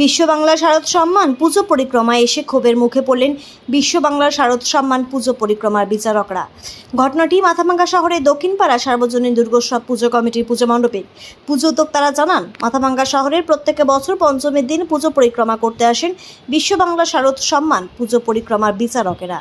বিশ্ব বাংলা শারদ সম্মান, পুজো পরিক্রমায় এসে ক্ষোভের মুখে পড়লেন বিশ্ব বাংলা শারদ সম্মান, পুজো পরিক্রমার বিচারকরা। ঘটনাটি মাথাভাঙ্গা শহরের দক্ষিণপাড়া সার্বজনীন দুর্গোৎসব পুজো কমিটির পুজো মণ্ডপে। পুজো উদ্যোক্তারা জানান, মাথাভাঙ্গা শহরের প্রত্যেক বছর পঞ্চমীর দিন পুজো পরিক্রমা করতে আসেন বিশ্ব বাংলা শারদ সম্মান, পুজো পরিক্রমার বিচারকেরা।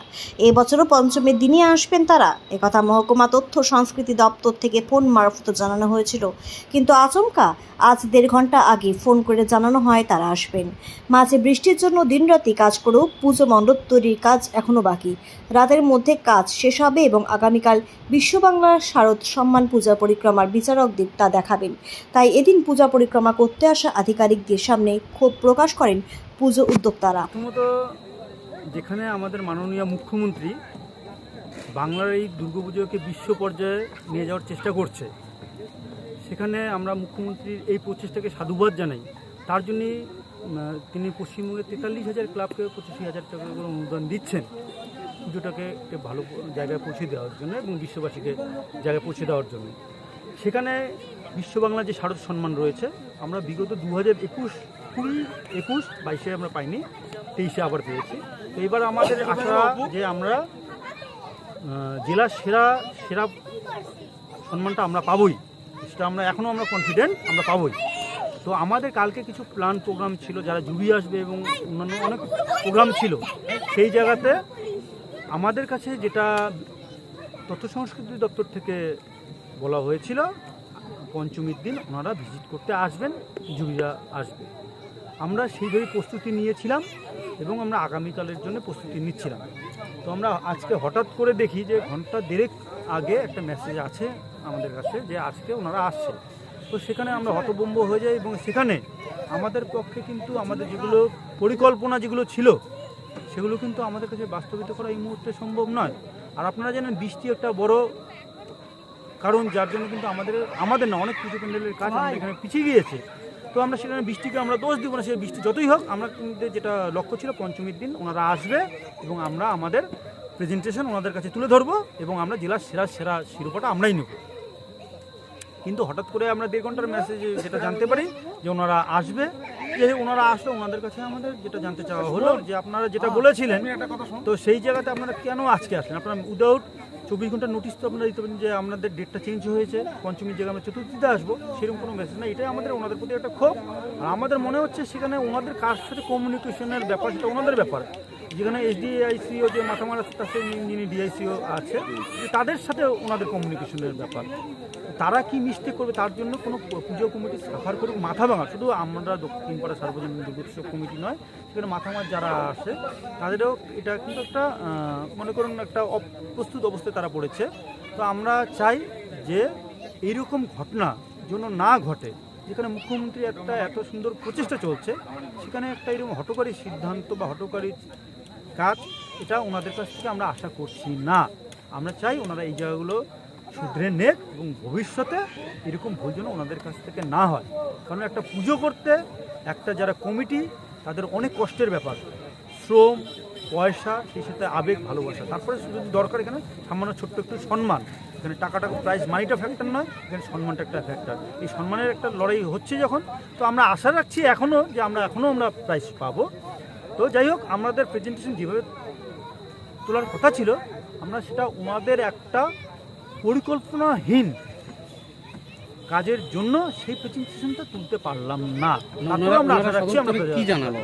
এবছরও পঞ্চমীর দিনই আসবেন তারা। একথা মহকুমা তথ্য সংস্কৃতি দপ্তর থেকে ফোন মারফত জানানো হয়েছিল। কিন্তু আচমকা আজ দেড় ঘণ্টা আগে ফোন করে জানানো হয় তারা আসবেন। মাঝে বৃষ্টির জন্য দিনরাতি কাজ করেও পুজো মণ্ডপ তৈরির কাজ এখনও বাকি। রাতের মধ্যে কাজ শেষ হবে এবং আগামীকাল বিশ্ব বাংলা শারদ সম্মান পূজা পরিক্রমার বিচারকদের তা দেখাবেন। তাই এদিন পূজা পরিক্রমা করতে আসা আধিকারিকদের সামনে ক্ষোভ প্রকাশ করেন পুজো উদ্যোক্তারা। যেখানে আমাদের মাননীয় মুখ্যমন্ত্রী বাংলার এই দুর্গাপুজোকে বিশ্ব পর্যায়ে নিয়ে যাওয়ার চেষ্টা করছে, সেখানে আমরা মুখ্যমন্ত্রীর এই প্রচেষ্টাকে সাধুবাদ জানাই। তার জন্যই তিনি পশ্চিমবঙ্গের তেতাল্লিশ হাজার ক্লাবকে পঁচাশি হাজার টাকা করে অনুদান দিচ্ছেন। পুজোটাকে একটা ভালো জায়গায় পৌঁছে দেওয়ার জন্য এবং বিশ্ববাসীকে জায়গায় পৌঁছে দেওয়ার জন্য। সেখানে বিশ্ব বাংলা যে শারদ সম্মান রয়েছে, আমরা বিগত দু হাজার একুশ, কুড়ি, একুশ, বাইশে আমরা পাইনি, তেইশে আবার পেয়েছি। তো এবার আমাদের আশা যে আমরা জেলার সেরা সেরা সম্মানটা আমরা পাবোই। সেটা আমরা, এখনও আমরা কনফিডেন্ট আমরা পাবোই। তো আমাদের কালকে কিছু প্ল্যান প্রোগ্রাম ছিল, যারা জুড়ি আসবে এবং অন্যান্য অনেক প্রোগ্রাম ছিল। সেই জায়গাতে আমাদের কাছে যেটা তথ্য সংস্কৃতি দপ্তর থেকে বলা হয়েছিল, পঞ্চমীর দিন ওনারা ভিজিট করতে আসবেন জুড়িরা আসবে। আমরা সেইভাবে প্রস্তুতি নিয়েছিলাম এবং আমরা আগামীকালের জন্য প্রস্তুতি নিচ্ছিলাম। তো আমরা আজকে হঠাৎ করে দেখি যে ঘণ্টা দেড়েক আগে একটা মেসেজ আছে আমাদের কাছে যে আজকে ওনারা আসছে তো সেখানে আমরা হতবম্ব হয়ে যাই এবং সেখানে আমাদের পক্ষে কিন্তু আমাদের যেগুলো পরিকল্পনা যেগুলো ছিল, সেগুলো কিন্তু আমাদের কাছে বাস্তবিত করা এই মুহূর্তে সম্ভব নয়। আর আপনারা জানেন, বৃষ্টি একটা বড় কারণ, যার জন্য কিন্তু আমাদের আমাদের না, অনেক কিছু প্যান্ডেলের কাজ এখানে পিছিয়ে গিয়েছে। তো আমরা সেখানে বৃষ্টিকে আমরা দোষ দিব না, সেই বৃষ্টি যতই হোক, আমরা যেটা লক্ষ্য ছিল, পঞ্চমীর দিন ওনারা আসবে এবং আমরা আমাদের প্রেজেন্টেশন ওনাদের কাছে তুলে ধরবো এবং আমরা জেলার সেরা সেরা শিরোপাটা আমরাই নেব। কিন্তু হঠাৎ করে আমরা দেড় ঘণ্টার মেসেজে যেটা জানতে পারি যে ওনারা আসবে। যে ওনারা আসলে ওনাদের কাছে আমাদের যেটা জানতে চাওয়া হলো যে আপনারা যেটা বলেছিলেন তো সেই জায়গাতে আপনারা কেন আজকে আসলেন? আপনারা উইদাউট চব্বিশ ঘণ্টার নোটিশ তো আপনারা দিতে পারেন যে আপনাদের ডেটটা চেঞ্জ হয়েছে, পঞ্চমীর জায়গায় আমরা চতুর্থীতে আসব, সেরকম কোনো মেসেজ না এটাই আমাদের, ওনাদের প্রতি একটা ক্ষোভ। আর আমাদের মনে হচ্ছে সেখানে ওনাদের কার সাথে কমিউনিকেশনের ব্যাপার, সেটা ওনাদের ব্যাপার। যেখানে এসডিআইসিও যে মাথা মাথামারা কাছে যিনি ডিআইসিও আছে, তাদের সাথে ওনাদের কমিউনিকেশনের ব্যাপার। তারা কি মিস্টেক করবে, তার জন্য কোনো পুজো কমিটি সাফার করুক, মাথা ভাঙা। শুধু আমরা দক্ষিণ পাড়া সার্বজনীন দুর্গোৎসব কমিটি নয় সেখানে মাথামার যারা আসে, তাদেরও এটা কিন্তু একটা মনে করুন একটা অপ্রস্তুত অবস্থায় তারা পড়েছে। তো আমরা চাই যে এইরকম ঘটনা যেন না ঘটে, যেখানে মুখ্যমন্ত্রী একটা এত সুন্দর প্রচেষ্টা চলছে, সেখানে একটা এরকম হটকারী সিদ্ধান্ত বা হটকারী কাজ, এটা ওনাদের কাছ থেকে আমরা আশা করছি না। আমরা চাই ওনারা এই জায়গাগুলো শুধরে নেক এবং ভবিষ্যতে এরকম ভুল যেন ওনাদের কাছ থেকে না হয়। কারণ একটা পুজো করতে একটা যারা কমিটি তাদের অনেক কষ্টের ব্যাপার। শ্রম, পয়সা, সেই সাথে আবেগ, ভালোবাসা। তারপরে শুধু দরকার এখানে, সামান্য ছোট্ট একটু সম্মান। এখানে টাকাটা প্রাইস মানিটা ফ্যাক্টর নয়, এখানে সম্মানটা একটা ফ্যাক্টর এই সম্মানের একটা লড়াই হচ্ছে যখন, তো আমরা আশা রাখছি এখনও যে আমরা এখনও আমরা প্রাইজ পাবো। তো যাই হোক, আমাদের প্রেজেন্টেশন যেভাবে তোলার কথা ছিল, আমরা সেটা ওনাদের একটা পরিকল্পনাহীন কাজের জন্য সেই প্রেজেন্টেশনটা তুলতে পারলাম না। কি জানালো?